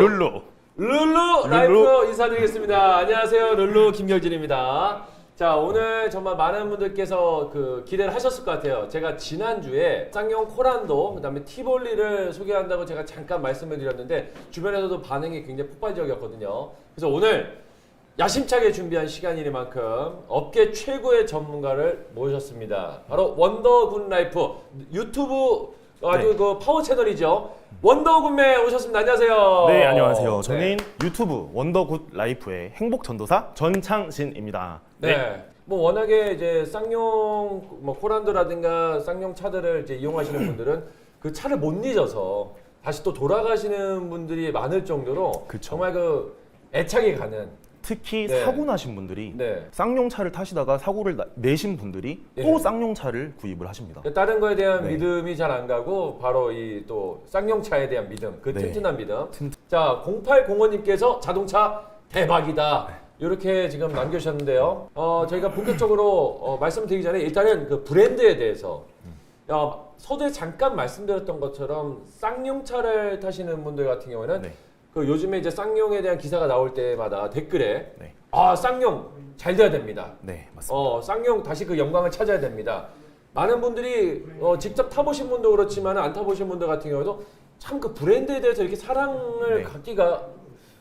룰루. 룰루 라이프로 인사드리겠습니다. 안녕하세요. 룰루 김경진입니다. 자, 오늘 정말 많은 분들께서 그 기대를 하셨을 것 같아요. 제가 지난주에 쌍용 코란도, 그 다음에 티볼리를 소개한다고 제가 잠깐 말씀을 드렸는데, 주변에서도 반응이 굉장히 폭발적이었거든요. 그래서 오늘 야심차게 준비한 시간이니만큼 업계 최고의 전문가를 모셨습니다. 바로 원더군 라이프 유튜브 아주 네. 그 파워 채널이죠. 원더군매 오셨습니다. 안녕하세요. 네, 안녕하세요. 네. 저는 유튜브 원더굿 라이프의 행복 전도사 전창진입니다. 네. 뭐 워낙에 이제 쌍용 뭐 코란도라든가 쌍용 차들을 이제 이용하시는 분들은 그 차를 못 잊어서 다시 또 돌아가시는 분들이 많을 정도로 그쵸. 정말 그 애착이 가는 특히 네. 사고 나신 분들이 네. 쌍용차를 타시다가 사고를 나- 내신 분들이 예. 또 쌍용차를 구입을 하십니다. 다른 거에 대한 네. 믿음이 잘 안 가고 바로 이 또 쌍용차에 대한 믿음, 그 네. 튼튼한 믿음. 튼튼- 자, 0805님께서 자동차 대박이다. 이렇게 지금 남겨주셨는데요. 어, 저희가 본격적으로 어, 말씀드리기 전에 일단은 그 브랜드에 대해서 어, 서두에 잠깐 말씀드렸던 것처럼 쌍용차를 타시는 분들 같은 경우에는 네. 그 요즘에 이제 쌍용에 대한 기사가 나올 때마다 댓글에 네. 아 쌍용 잘 돼야 됩니다. 네, 맞습니다. 어, 쌍용 다시 그 영광을 찾아야 됩니다. 많은 분들이 어, 직접 타보신 분도 그렇지만 안 타보신 분들 같은 경우도 참 그 브랜드에 대해서 이렇게 사랑을 네. 갖기가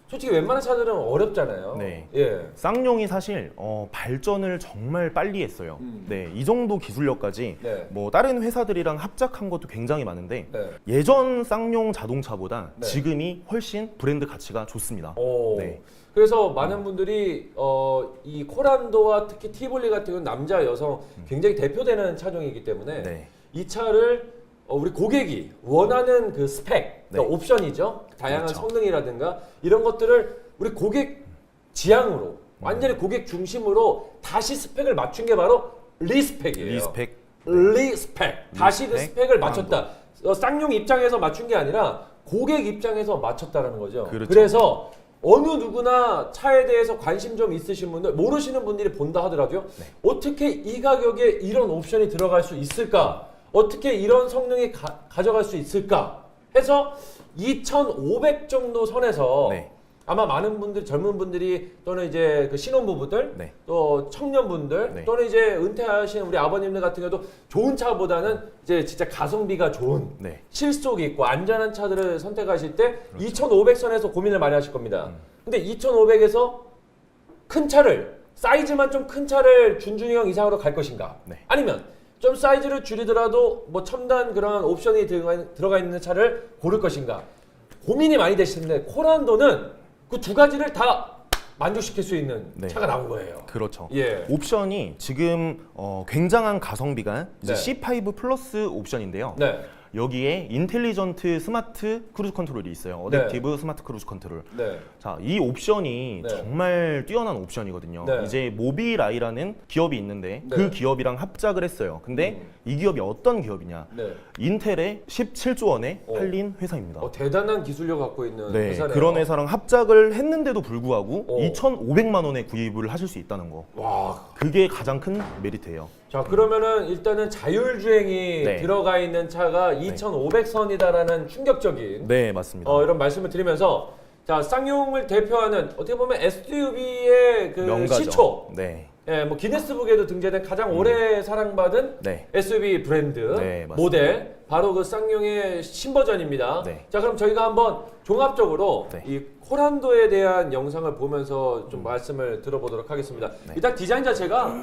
솔직히 웬만한 차들은 어렵잖아요. 네. 예. 쌍용이 사실 어, 발전을 정말 빨리 했어요. 음. 네, 이 정도 기술력까지 네. 뭐 다른 회사들이랑 합작한 것도 굉장히 많은데 네. 예전 쌍용 자동차보다 네. 지금이 훨씬 브랜드 가치가 좋습니다. 오. 네. 그래서 많은 분들이 어, 이 코란도와 특히 티볼리 같은 경우는 남자 여성 굉장히 대표되는 차종이기 때문에 음. 네. 이 차를 어, 우리 고객이 원하는 그 스펙, 네. 그 옵션이죠. 다양한 그렇죠. 성능이라든가 이런 것들을 우리 고객 지향으로 완전히 고객 중심으로 다시 스펙을 맞춘 게 바로 리스펙이에요. 리스펙 리스펙. 다시 그 스펙을 맞췄다. 어, 쌍용 입장에서 맞춘 게 아니라 고객 입장에서 맞췄다라는 거죠. 그렇죠. 그래서 어느 누구나 차에 대해서 관심 좀 있으신 분들 모르시는 분들이 본다 하더라도요. 네. 어떻게 이 가격에 이런 옵션이 들어갈 수 있을까? 어떻게 이런 성능이 가, 가져갈 수 있을까? 해서 2,500 정도 선에서 네. 아마 많은 분들 젊은 분들이 또는 이제 그 신혼부부들 네. 또 청년분들 네. 또는 이제 은퇴하신 우리 아버님들 같은 경우도 좋은 차보다는 이제 진짜 가성비가 좋은 네. 실속 있고 안전한 차들을 선택하실 때 그렇죠. 2,500선에서 고민을 많이 하실 겁니다. 음. 근데 2,500에서 큰 차를 사이즈만 좀 큰 차를 준준형 이상으로 갈 것인가? 네. 아니면 좀 사이즈를 줄이더라도 뭐 첨단 그런 옵션이 들어가, 있는 차를 고를 것인가? 고민이 많이 되시는데 코란도는 그 두 가지를 다 만족시킬 수 있는 네. 차가 나온 거예요. 그렇죠. 예. 옵션이 지금 어, 굉장한 가성비가 이제 네. C5 플러스 옵션인데요. 네. 여기에 인텔리전트 스마트 크루즈 컨트롤이 있어요. 네. 어댑티브 스마트 크루즈 컨트롤. 네. 자, 이 옵션이 네. 정말 뛰어난 옵션이거든요. 네. 이제 모비라이라는 기업이 있는데 네. 그 기업이랑 합작을 했어요. 근데 음. 이 기업이 어떤 기업이냐? 네. 인텔의 17조 원에 어. 팔린 회사입니다. 어, 대단한 기술력 갖고 있는 네, 회사네요. 그런 회사랑 합작을 했는데도 불구하고 어. 2,500만 원에 구입을 하실 수 있다는 거. 와. 그게 가장 큰 메리트예요. 자, 그러면은 일단은 자율주행이 네. 들어가 있는 차가 2,500선이다라는 충격적인 네, 맞습니다. 어, 이런 말씀을 드리면서 자, 쌍용을 대표하는 어떻게 보면 SUV의 그 명가죠. 시초. 네. 예, 뭐 기네스북에도 등재된 가장 오래 사랑받은 네. SUV 브랜드 네, 맞습니다. 모델 바로 그 쌍용의 신버전입니다. 네. 자 그럼 저희가 한번 종합적으로 네. 이 코란도에 대한 영상을 보면서 좀 말씀을 들어보도록 하겠습니다. 네. 일단 디자인 자체가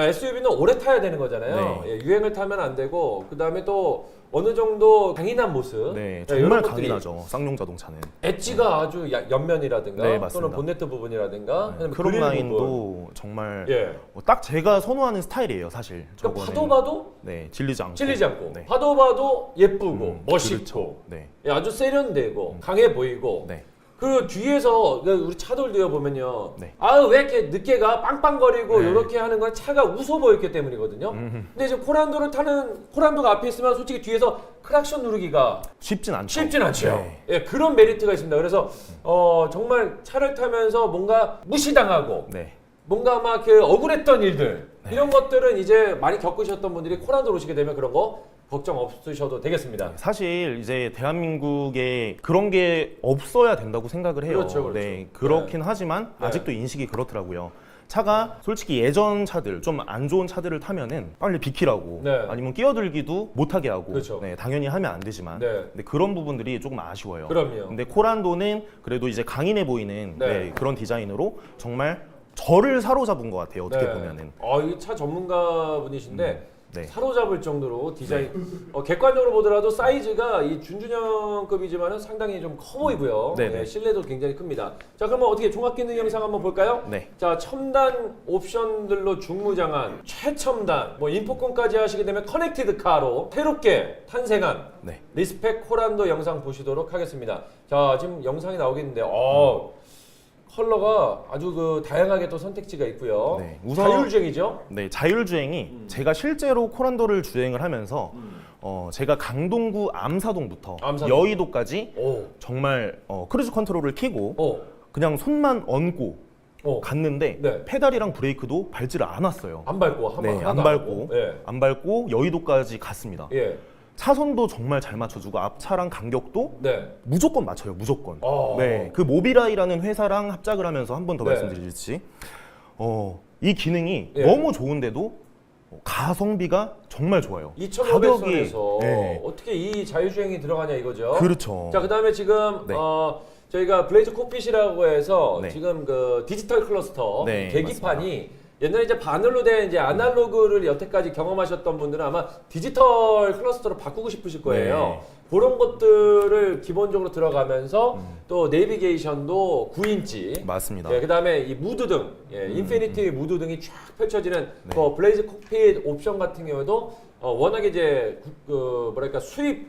SUV는 오래 타야 되는 거잖아요. 네. 예, 유행을 타면 안 되고 그 다음에 또 어느 정도 강인한 모습, 네, 예, 정말 이런 것들이 강인하죠. 쌍용 자동차는. 엣지가 아주 야- 옆면이라든가 네, 또는 맞습니다. 본네트 부분이라든가 네, 크롬 그릴 부분. 라인도 정말 예. 뭐딱 제가 선호하는 스타일이에요, 사실. 그러니까 저거는. 봐도 봐도 네, 질리지 않고. 찔리지 않고 네. 봐도 봐도 예쁘고 음, 멋있고 그렇죠. 네. 예, 아주 세련되고 강해 보이고 네. 그 뒤에서 그 우리 차돌도요 보면요 네. 아유 왜 이렇게 늦게가 빵빵거리고 네. 이렇게 하는 건 차가 웃어 보였기 때문이거든요 음, 근데 지금 코란도를 타는 코란도가 앞에 있으면 솔직히 뒤에서 크락션 누르기가 쉽진 않죠. 쉽진 않죠 네. 예, 그런 메리트가 있습니다 그래서 어, 정말 차를 타면서 뭔가 무시당하고 네. 뭔가 막 그 억울했던 일들 이런 것들은 이제 많이 겪으셨던 분들이 코란도 오시게 되면 그런 거 걱정 없으셔도 되겠습니다. 사실 이제 대한민국에 그런 게 없어야 된다고 생각을 해요. 그렇죠, 그렇죠. 네, 그렇긴 하지만 네. 아직도 인식이 그렇더라고요. 차가 솔직히 예전 차들 좀 안 좋은 차들을 타면은 빨리 비키라고 네. 아니면 끼어들기도 못하게 하고 그렇죠. 네, 당연히 하면 안 되지만 네. 근데 그런 부분들이 조금 아쉬워요. 그럼요. 근데 코란도는 그래도 이제 강인해 보이는 네. 네, 그런 디자인으로 정말 저를 사로잡은 것 같아요. 어떻게 네. 보면은. 아, 이차 전문가 분이신데 네. 사로잡을 정도로 디자인 어, 객관적으로 보더라도 사이즈가 이 준준형급이지만은 상당히 좀 커 보이고요. 네 네. 네, 실내도 굉장히 큽니다. 자, 그러면 어떻게 종합 기능 영상 한번 볼까요? 네. 자, 첨단 옵션들로 중무장한 최첨단 뭐 인포콘까지 하시게 되면 커넥티드 카로 새롭게 탄생한 네. 리스펙 코란도 영상 보시도록 하겠습니다. 자, 지금 영상이 나오겠는데 어 컬러가 아주 그 다양하게 또 선택지가 있고요. 네, 우선- 자율주행이죠? 네, 자율주행이 음. 제가 실제로 코란도를 주행을 하면서 어, 제가 강동구 암사동부터 암사동. 여의도까지 오, 정말 어, 크루즈 컨트롤을 켜고 오, 그냥 손만 얹고 오. 갔는데 네. 페달이랑 브레이크도 밟지를 않았어요. 안 밟고 한 네, 번안 밟고 예. 안 밟고 여의도까지 갔습니다. 예. 차선도 정말 잘 맞춰주고 앞차랑 간격도 네. 무조건 맞춰요, 무조건. 어. 네, 그 모비라이라는 회사랑 합작을 하면서 한 번 더 네. 말씀드릴지, 어, 이 기능이 예. 너무 좋은데도 가성비가 정말 좋아요. 2,500선에서 네. 어떻게 이 자율주행이 들어가냐 이거죠. 그렇죠. 자, 그다음에 지금 네. 어 저희가 블레이즈 콕핏이라고 해서 네. 지금 그 디지털 클러스터 네, 계기판이 옛날에 이제 바늘로 된 이제 아날로그를 여태까지 경험하셨던 분들은 아마 디지털 클러스터로 바꾸고 싶으실 거예요. 네. 그런 것들을 기본적으로 들어가면서 음. 또 내비게이션도 9인치 맞습니다. 예, 그다음에 이 무드 등, 예, 인피니티 무드 등이 쫙 펼쳐지는 네. 그 블레이즈 콕핏 옵션 같은 경우도 어, 워낙에 이제 구- 그 뭐랄까 수입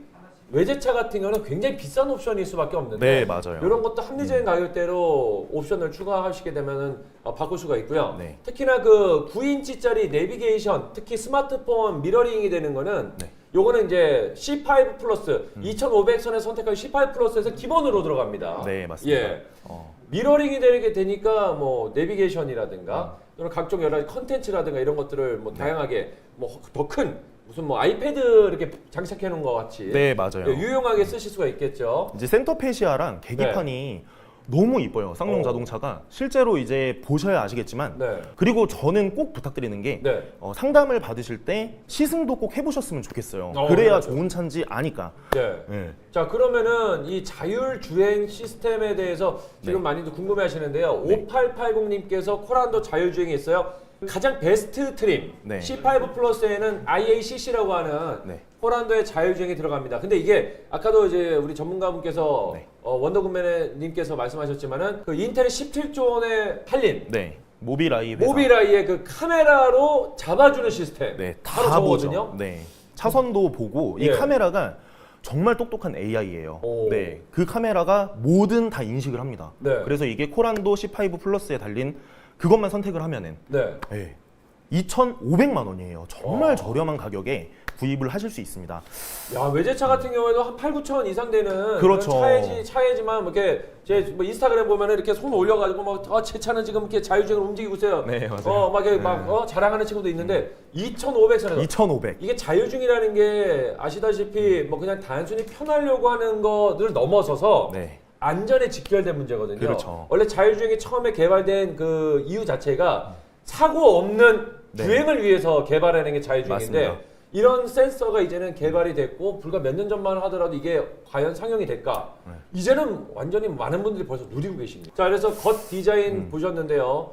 외제차 같은 경우는 굉장히 비싼 옵션일 수밖에 없는데 네, 맞아요. 이런 것도 합리적인 가격대로 옵션을 추가하시게 되면은 어, 바꿀 수가 있고요. 네. 특히나 그 9인치짜리 내비게이션, 특히 스마트폰 미러링이 되는 거는 네. 요거는 이제 C5 플러스 2,500선에 선택한 C5 플러스에서 기본으로 들어갑니다. 네, 맞습니다. 예. 어, 미러링이 되게 되니까 뭐 내비게이션이라든가 또는 각종 여러 가지 컨텐츠라든가 이런 것들을 뭐 다양하게 뭐 더 큰 무슨 뭐 아이패드 이렇게 장착해 놓은 것 같이 네, 맞아요. 예, 유용하게 쓰실 수가 있겠죠. 이제 센터페시아랑 계기판이 너무 이뻐요. 쌍용 어. 자동차가 실제로 이제 보셔야 아시겠지만 네. 그리고 저는 꼭 부탁드리는 게 네. 어, 상담을 받으실 때 시승도 꼭 해보셨으면 좋겠어요. 어, 그래야 그렇죠. 좋은 차인지 아니까. 네. 네. 자 그러면은 이 자율 주행 시스템에 대해서 지금 네. 많이들 궁금해하시는데요. 네. 5880님께서 코란도 자율 주행이 있어요. 가장 베스트 트림 네. C5 플러스에는 IACC라고 하는 네. 호란도의 자율주행이 들어갑니다. 근데 이게 아까도 이제 우리 전문가분께서 네. 어, 원더구맨님께서 말씀하셨지만은 그 인텔 17조 원의 할린 네. 모비라이 회사. 모비라이의 그 카메라로 잡아주는 시스템 네, 바로 다 저거거든요. 보죠. 네. 차선도 보고 이 예. 카메라가 정말 똑똑한 AI예요. 오. 네. 그 카메라가 뭐든 다 인식을 합니다. 네. 그래서 이게 코란도 C5 플러스에 달린 그것만 선택을 하면은 네. 네. 2,500만 원이에요. 정말 와. 저렴한 가격에 구입을 하실 수 있습니다. 야 외제차 같은 경우에도 한 8, 9천 이상 되는 그렇죠. 그런 차이지 차이지만 뭐 이렇게 제뭐 인스타그램 보면은 이렇게 손 올려가지고 막제 차는 지금 이렇게 자율주행으로 움직이고 있어요. 네, 맞아요. 어막 이렇게 네. 막 어, 자랑하는 친구도 있는데 2,500선에서 2,500. 이게 자율주행이라는 게 아시다시피 뭐 그냥 단순히 편하려고 하는 것을 넘어서서 네. 안전에 직결된 문제거든요. 그렇죠. 원래 자율주행이 처음에 개발된 그 이유 자체가 사고 없는 네. 주행을 위해서 개발하는 게 자율주행인데 맞습니다. 이런 센서가 이제는 개발이 됐고 불과 몇 년 전만 하더라도 이게 과연 상용이 될까? 네. 이제는 완전히 많은 분들이 벌써 누리고 계십니다. 자, 그래서 겉 디자인 음. 보셨는데요.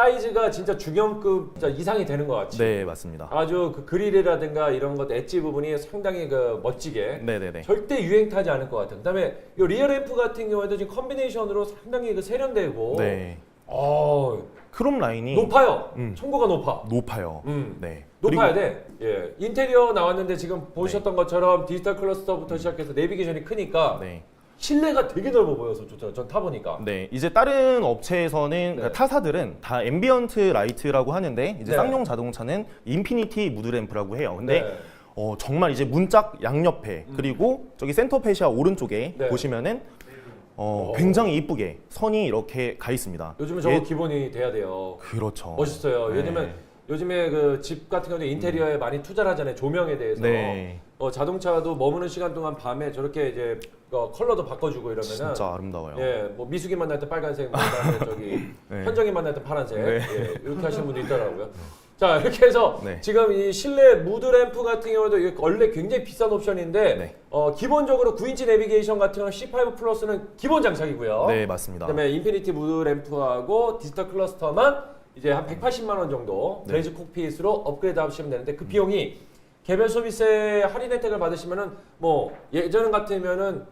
사이즈가 진짜 중형급 진짜 이상이 되는 것 같이. 네, 맞습니다. 아주 그 그릴이라든가 이런 것 엣지 부분이 상당히 그 멋지게 네, 네, 네. 절대 유행 타지 않을 것 같아요. 그다음에 이 리어 램프 같은 경우에도 지금 컨비네이션으로 상당히 그 세련되고 네. 어, 크롬 라인이 높아요. 음. 청고가 높아. 높아요. 음. 네. 높아야 그리고- 돼. 예. 인테리어 나왔는데 지금 보셨던 것처럼 디지털 클러스터부터 시작해서 내비게이션이 크니까 네. 실내가 되게 넓어 보여서 좋죠. 전 타보니까. 네, 이제 다른 업체에서는 그러니까 네. 타사들은 다 앰비언트 라이트라고 하는데 이제 네. 쌍용 자동차는 인피니티 무드램프라고 해요. 근데 네. 어, 정말 이제 문짝 양옆에 그리고 저기 센터 페시아 오른쪽에 네. 보시면은 어, 오. 굉장히 이쁘게 선이 이렇게 가 있습니다. 요즘은 저거 예, 기본이 돼야 돼요. 그렇죠. 멋있어요. 네. 들면 요즘에 그 집 같은 경우도 인테리어에 많이 투자를 하잖아요. 조명에 대해서. 네. 어, 자동차도 머무는 시간 동안 밤에 저렇게 이제 어, 컬러도 바꿔주고 이러면은 진짜 아름다워요. 예, 뭐 미숙이 만날 때 빨간색, 뭐 그다음에 저기 네. 현정이 만날 때 파란색, 네. 예, 이렇게 하시는 분도 있더라고요. 자 이렇게 해서 네. 지금 이 실내 무드 램프 같은 경우도 이게 원래 굉장히 비싼 옵션인데 네. 어, 기본적으로 9인치 내비게이션 같은 경우는 C5 플러스는 기본 장착이고요. 네, 맞습니다. 그다음에 인피니티 무드 램프하고 디지털 클러스터만 이제 한 180만 원 정도 네. 브레이즈 콕핏으로 업그레이드 하시면 되는데 그 비용이 개별 소비세 할인 혜택을 받으시면은 뭐 예전 같으면은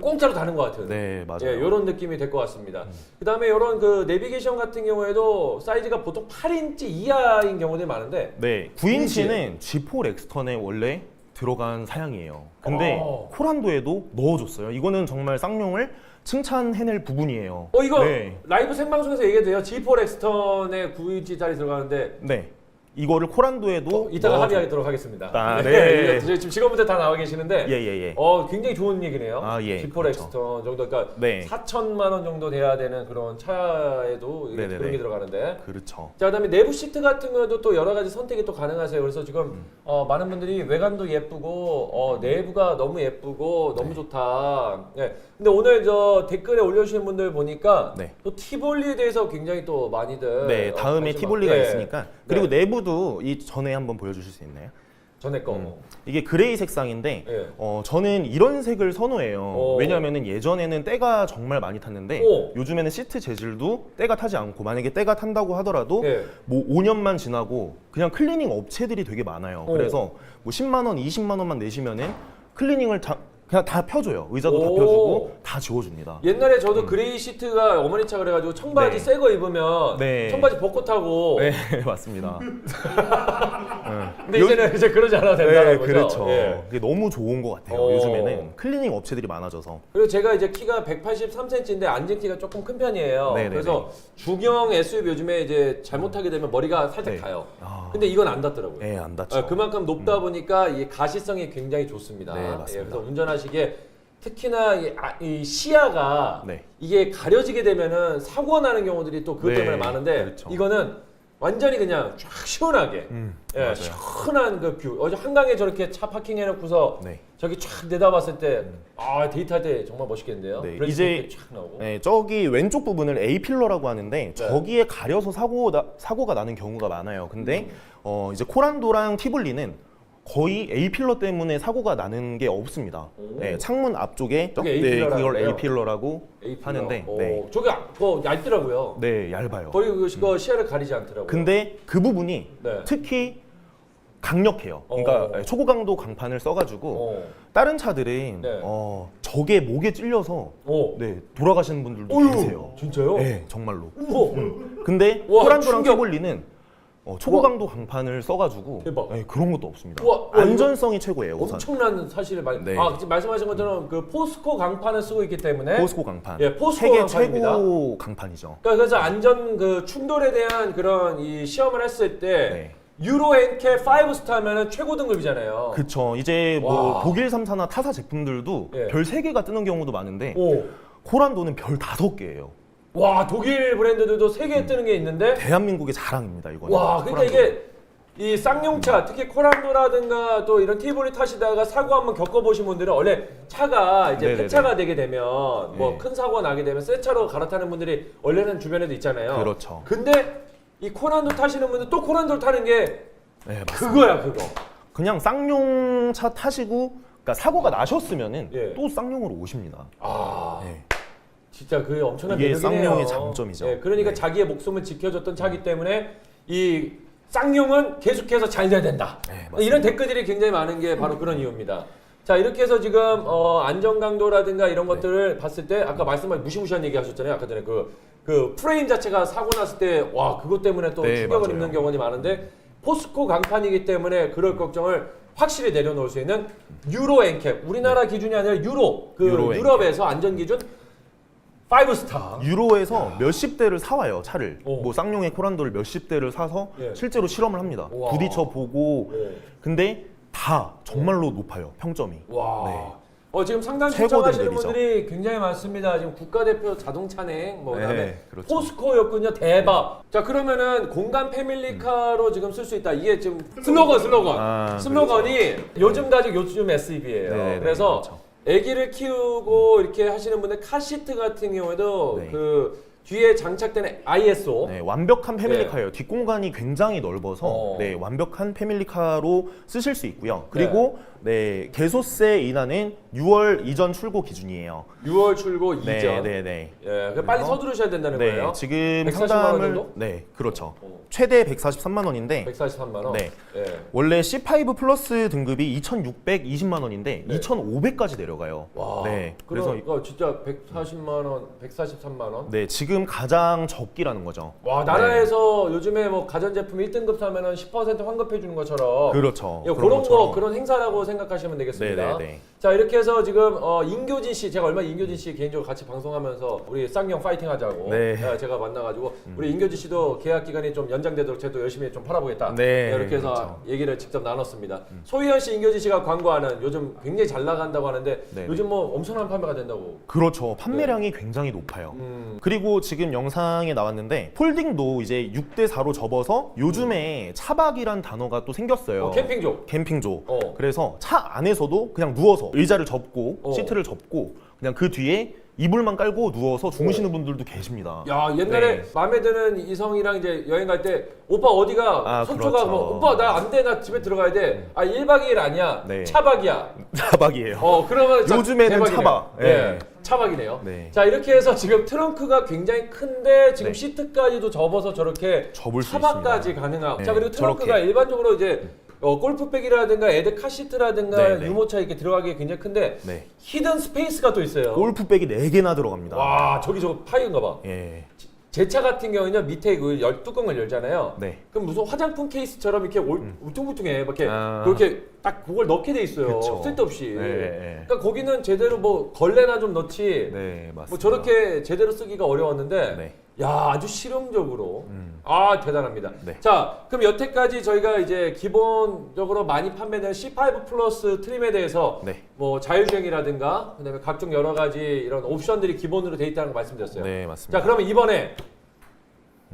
공짜로 다는 것 같은 네, 맞아요. 음. 예, 이런 느낌이 될 것 같습니다. 그다음에 이런 그 내비게이션 같은 경우에도 사이즈가 보통 8인치 이하인 경우들이 많은데 네, 9인치는 G4 렉스턴에 원래 들어간 사양이에요. 근데 어. 코란도에도 넣어줬어요. 이거는 정말 쌍용을 칭찬해낼 부분이에요. 어 이거 네, 라이브 생방송에서 얘기해도 돼요. G4 엑스턴에 9인치짜리 들어가는데 네. 이거를 코란도에도 어, 이따가 넣어줘- 합의하도록 하겠습니다. 아, 네. 이거 지금 직원분들 다 나와 계시는데 예, 예, 예. 어 굉장히 좋은 얘기네요. 아, 예, G4 그렇죠. 엑스턴 정도 그러니까 네, 4천만 원 정도 돼야 되는 그런 차에도 이게 네네네. 게 들어가는데 그렇죠. 자 그다음에 내부 시트 같은 경우도 또 여러 가지 선택이 또 가능하세요. 그래서 지금 음. 어, 많은 분들이 외관도 예쁘고 어, 내부가 너무 예쁘고 너무 네. 좋다. 예. 근데 오늘 저 댓글에 올려주신 분들 보니까 네. 또 티볼리에 대해서 굉장히 또 많이들 네, 어, 다음에 관심 티볼리가 많- 예. 있으니까 그리고 내부 도 이 전에 한번 보여주실 수 있나요? 전에 거. 음. 이게 그레이 색상인데 예. 어, 저는 이런 색을 선호해요. 오. 왜냐하면 예전에는 때가 정말 많이 탔는데 오. 요즘에는 시트 재질도 때가 타지 않고 만약에 때가 탄다고 하더라도 예. 뭐 5년만 지나고 그냥 클리닝 업체들이 되게 많아요. 오. 그래서 뭐 10만 원, 20만 원만 내시면은 클리닝을 다 그냥 다 펴줘요. 의자도 다 오. 펴주고 다 지워줍니다. 옛날에 저도 그레이 시트가 어머니 차 그래가지고 청바지 네. 새 거 입으면 네. 청바지 벗고 타고 네, 맞습니다. 근데 이제는 이제 그러지 않아도 네, 된다는 거죠. 그렇죠. 예. 그게 너무 좋은 것 같아요. 오. 요즘에는 클리닝 업체들이 많아져서. 그리고 제가 이제 키가 183cm인데 앉은 키가 조금 큰 편이에요. 네네네. 그래서 중형 SUV 요즘에 이제 잘못하게 되면 머리가 살짝 네. 닿아요. 아, 근데 이건 안 닿더라고요. 네, 안 닿죠. 아, 그만큼 높다 보니까 이 가시성이 굉장히 좋습니다. 네, 맞습니다. 예, 그래서 운전하시기에 특히나 이, 아, 이 시야가 네. 이게 가려지게 되면은 사고가 나는 경우들이 또 그것 네, 때문에 많은데 그렇죠. 이거는 완전히 그냥 쫙 시원하게 음, 예, 맞아요. 시원한 그 뷰. 어제 한강에 저렇게 차 파킹해놓고서 네. 저기 쫙 내다봤을 때, 아 데이트할 때 정말 멋있겠는데요. 네, 브레이크 이제- 이렇게 쫙 나오고. 네, 저기 왼쪽 부분을 A 필러라고 하는데 저기에 가려서 사고 나, 사고가 나는 경우가 많아요. 근데 음. 어, 이제 코란도랑 티볼리는 거의 A 필러 때문에 사고가 나는 게 없습니다. 오. 네, 창문 앞쪽에 그게 A 네, 필러라는 그걸 거예요? A 필러라고 A 필러. 하는데 오, 네. 저게 아- 그거 얇더라고요. 네, 얇아요. 거의 그 그 시야를 가리지 않더라고요. 근데 그 부분이 네. 특히 강력해요. 그러니까 어. 초고강도 강판을 써가지고 어. 다른 차들은 네. 어, 저게 목에 찔려서 오. 네, 돌아가시는 분들도 어휴, 계세요. 진짜요? 네, 정말로. 우와. 근데 와, 코란도랑 충격. 티볼리는 어, 초고강도 강판을 써가지고 대박. 네, 그런 것도 없습니다. 우와, 와, 안전성이 최고예요. 우선 엄청난 사실을 많이. 네. 아 지금 말씀하신 것처럼 그 포스코 강판을 쓰고 있기 때문에. 포스코 강판, 예, 포스코 세계 강판입니다. 최고 강판이죠. 그러니까 그래서 안전 그 충돌에 대한 그런 이 시험을 했을 때 네. 유로 NCAP 5 스타면은 최고 등급이잖아요. 그쵸. 이제 뭐 와. 독일 3사나 타사 제품들도 예. 별 3개가 뜨는 경우도 많은데 오. 코란도는 별 5개예요. 와 독일 브랜드들도 세개 뜨는 게 있는데 대한민국의 자랑입니다, 이거는. 와 그러니까. 이게 이 쌍용차 특히 코란도라든가 또 이런 티볼이 타시다가 사고 한번 겪어보신 분들은 원래 차가 이제 네네네. 폐차가 되게 되면 뭐 네. 큰 사고가 나게 되면 새 차로 갈아타는 분들이 원래는 주변에도 있잖아요. 그렇죠. 근데 이 코란도 타시는 분들 또 코란도를 타는 게 네, 맞습니다. 그거야 그거. 그냥 쌍용차 타시고 그러니까 사고가 나셨으면은 예. 또 쌍용으로 오십니다. 아 네. 진짜 그게 엄청난 이게 매력이네요. 쌍용의 장점이죠. 예, 그러니까 네. 자기의 목숨을 지켜줬던 차기 때문에 이 쌍용은 계속해서 잘 돼야 된다. 네, 맞습니다. 이런 댓글들이 굉장히 많은 게 바로 그런 이유입니다. 자 이렇게 해서 지금 어, 안전 강도라든가 이런 네. 것들을 봤을 때 아까 말씀하신 무시무시한 얘기 하셨잖아요. 아까 전에 그, 그 프레임 자체가 사고 났을 때 와 그것 때문에 또 네, 충격을 맞아요. 입는 경우가 많은데 포스코 강판이기 때문에 그럴 걱정을 확실히 내려놓을 수 있는 유로 엔캡 우리나라 기준이 아니라 유로 그 네. 유로 유럽에서 안전 기준 5스타 유로에서 몇십 대를 사와요 차를. 오. 뭐 쌍용의 코란도를 몇십 대를 사서 예. 실제로 실험을 합니다. 우와. 부딪혀 보고. 근데 다 정말로 높아요 평점이. 와. 네. 어 지금 상담 최고 신청하시는. 분들이 굉장히 많습니다. 지금 국가대표 자동차냉, 뭐 그다음에 네, 그렇죠. 포스코였군요. 대박. 자 그러면은 공간 패밀리카로 지금 쓸 수 있다. 이게 지금 슬로건 슬로건. 아, 슬로건이 요즘 가족 요즘 SUV예요. 네, 네, 그래서 그렇죠. 아기를 키우고 이렇게 하시는 분들 카시트 같은 경우에도 네. 그 뒤에 장착된 ISO 네, 완벽한 패밀리카예요. 뒷공간이 굉장히 넓어서 어. 네, 완벽한 패밀리카로 쓰실 수 있고요. 그리고 네, 개소세 인하는 6월 이전 출고 기준이에요. 6월 출고 네, 이전. 네, 네. 예, 그 빨리 그래서- 서두르셔야 된다는 네, 거예요. 지금 140만 원 상담을 정도? 네, 그렇죠. 어. 최대 143만 원인데 143만 원. 네. 예. 원래 C5 플러스 등급이 2,620만 원인데 네. 2,500까지 내려가요. 와. 네. 그래서 그래서 이거 진짜 140만 원, 143만 원. 네, 지금 가장 적기라는 거죠. 와 나라에서 요즘에 뭐 가전제품 1등급 사면은 10% 환급해 주는 것처럼 그렇죠. 예, 그런 그런 거 것처럼. 그런 행사라고 생각하시면 되겠습니다. 네, 네, 네. 자 이렇게 해서 지금 어, 인교진 씨 제가 얼마 인교진 씨 개인적으로 같이 방송하면서 우리 쌍용 파이팅 하자고 네. 음. 예, 제가 만나가지고 우리 인교진 씨도 계약 기간이 좀 연장되도록 제가 또 열심히 좀 팔아보겠다. 네, 이렇게 해서 그렇죠. 얘기를 직접 나눴습니다. 소희연 씨, 인교진 씨가 광고하는 요즘 굉장히 잘 나간다고 하는데 네, 요즘 뭐 엄청난 판매가 된다고. 그렇죠. 판매량이 굉장히 높아요. 음. 그리고 지금 영상에 나왔는데 폴딩도 이제 6대 4로 접어서 요즘에 차박이란 단어가 또 생겼어요. 어, 캠핑족. 캠핑조. 어. 그래서 차 안에서도 그냥 누워서 의자를 접고 어. 시트를 접고 그냥 그 뒤에 이불만 깔고 누워서 주무시는 분들도 계십니다. 야 옛날에 네. 마음에 드는 이성이랑 이제 여행 갈 때 오빠 어디가 아, 속초가 그렇죠. 뭐 오빠 나 안 돼 나 집에 들어가야 돼 아 1박 2일 아니야 네. 차박이야 차박이에요. 어 그러면 참 요즘에는 대박이네요. 차박. 네. 예. 차박이네요 네. 자 이렇게 해서 지금 트렁크가 굉장히 큰데 지금 네. 시트까지도 접어서 저렇게 접을 수 차박까지. 가능하고 네, 자 그리고 트렁크가 저렇게. 일반적으로 이제 어, 골프백이라든가 애들 카시트라든가 네, 네. 유모차 이렇게 들어가기 굉장히 큰데 네. 히든 스페이스가 또 있어요 골프백이 4개나 들어갑니다. 와 저기 저거 파이인가 봐 예. 제 차 같은 경우는요 밑에 그 열, 뚜껑을 열잖아요. 네. 그럼 무슨 화장품 케이스처럼 이렇게 올, 울퉁불퉁해. 막 이렇게 아. 그렇게 딱 그걸 넣게 돼 있어요. 그쵸. 쓸데없이. 네, 네. 그러니까 거기는 제대로 뭐 걸레나 좀 넣지. 네, 맞습니다. 뭐 저렇게 제대로 쓰기가 어려웠는데 네. 야 아주 실용적으로 음. 아 대단합니다. 네. 자 그럼 여태까지 저희가 이제 기본적으로 많이 판매되는 C5 플러스 트림에 대해서 네. 뭐 자율주행이라든가 그다음에 각종 여러 가지 이런 옵션들이 기본으로 돼 있다는 거 말씀드렸어요. 네, 맞습니다. 자 그러면 이번에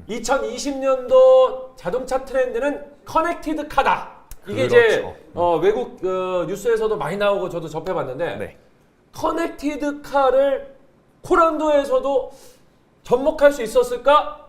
2020년도 자동차 트렌드는 커넥티드 카다. 이게 이제 그렇죠. 어, 외국 어, 뉴스에서도 많이 나오고 저도 접해봤는데 네. 커넥티드 카를 코란도에서도 접목할 수 있었을까?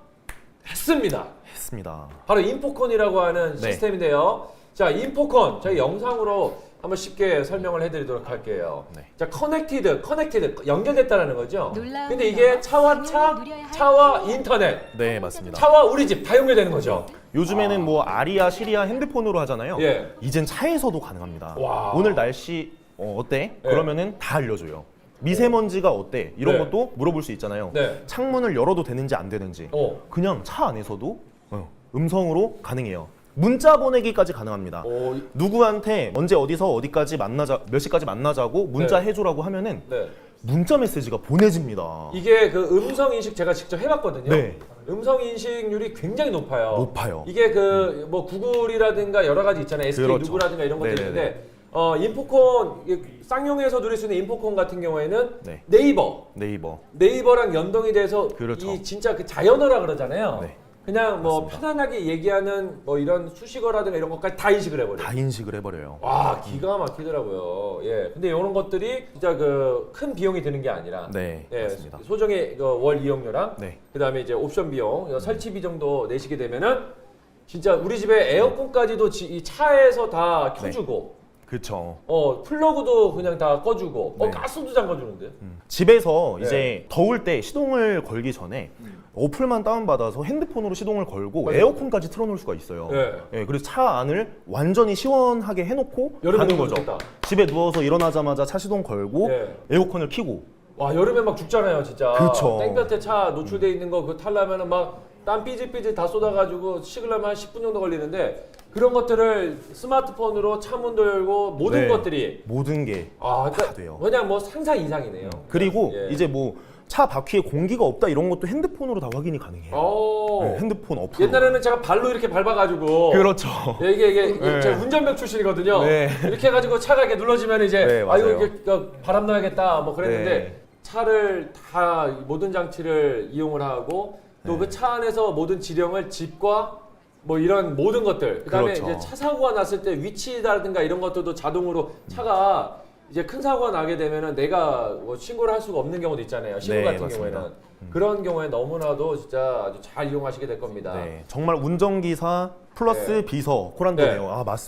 했습니다. 했습니다. 바로 인포콘이라고 하는 네. 시스템인데요. 자, 인포콘 저희 영상으로 한번 쉽게 설명을 해드리도록 할게요. 네. 자, 커넥티드, 커넥티드 연결됐다라는 거죠. 놀라운 근데 이게 건 차와 차, 당연히 누려야 할 차와 인터넷, 네, 맞습니다. 차와 우리 집 다 연결되는 거죠. 요즘에는 뭐 아리아, 시리아 핸드폰으로 하잖아요. 예. 이젠 차에서도 가능합니다. 와. 오늘 날씨 어, 어때? 예. 그러면은 다 알려줘요. 미세먼지가 어때? 이런 네. 것도 물어볼 수 있잖아요. 네. 창문을 열어도 되는지 안 되는지. 어. 그냥 차 안에서도 어, 음성으로 가능해요. 문자 보내기까지 가능합니다. 오, 누구한테 언제 어디서 어디까지 만나자 몇 시까지 만나자고 문자 네. 해줘라고 하면은 네. 문자 메시지가 보내집니다. 이게 그 음성 인식 제가 직접 해봤거든요. 네. 음성 인식률이 굉장히 높아요. 높아요. 이게 그 뭐 구글이라든가 여러 가지 있잖아요. SK 그렇죠. 누구라든가 이런 것들이 네네네. 있는데 어 인포콘 쌍용에서 누릴 수 있는 인포콘 같은 경우에는 네. 네이버 네이버. 네이버랑 연동이 돼서 그렇죠. 이 진짜 그 자연어라 그러잖아요. 네. 그냥 뭐. 편안하게 얘기하는 뭐 이런 수식어라든가 이런 것까지 다 인식을 해버려요. 다 인식을 해버려요. 와 기가 막히더라고요. 예. 근데 이런 것들이 진짜 그 큰 비용이 드는 게 아니라 네, 예, 맞습니다. 소정의 그월 이용료랑 네. 그다음에 이제 옵션 비용, 이거 설치비 정도 내시게 되면은 진짜 우리 집에 에어컨까지도 지- 이 차에서 다 네. 켜주고 그쵸. 어 플러그도 그냥 다 꺼주고 어 네. 가스도 잠궈주는데 집에서 네. 이제 더울 때 시동을 걸기 전에 어플만 다운받아서 핸드폰으로 시동을 걸고 맞아요. 에어컨까지 틀어놓을 수가 있어요. 네. 예, 그래서 차 안을 완전히 시원하게 해놓고 여름에 가는 거죠. 좋겠다. 집에 누워서 일어나자마자 차 시동 걸고 네. 에어컨을 켜고 와 여름에 막 죽잖아요 진짜 그쵸. 땡볕에 차 노출돼 있는 거 그거 탈라면은 막 땀 삐질삐질 다 쏟아가지고 식으려면 한 10분 정도 걸리는데 그런 것들을 스마트폰으로 차문도 열고 모든 네. 것들이 모든 게아 그러니까 다 돼요. 그냥 뭐 상상 이상이네요. 그리고 예. 이제 뭐 차 바퀴에 공기가 없다 이런 것도 핸드폰으로 다 확인이 가능해요. 오. 네, 핸드폰 어플로. 옛날에는 제가 발로 이렇게 밟아가지고 그렇죠. 네, 이게 이게 네. 제가 운전병 출신이거든요. 네. 이렇게 해가지고 차가 이렇게 눌러지면 이제 네, 아 맞아요. 이거 이게 그 바람 나야겠다 뭐 그랬는데 네. 차를 다 모든 장치를 이용을 하고 또그 네. 차 안에서 모든 지령을 집과 뭐 이런 모든 것들 그다음에 그렇죠. 이제 차 사고가 났을 때 위치라든가 이런 것들도 자동으로 차가 이제 큰 사고가 나게 되면은 내가 뭐 신고를 할 수가 없는 경우도 있잖아요. 신고 네, 같은 맞습니다. 경우에는 그런 경우에 너무나도 진짜 아주 잘 이용하시게 될 겁니다. 네, 정말 운전기사 플러스 네. 비서 코란도네요. 아 맞습니다.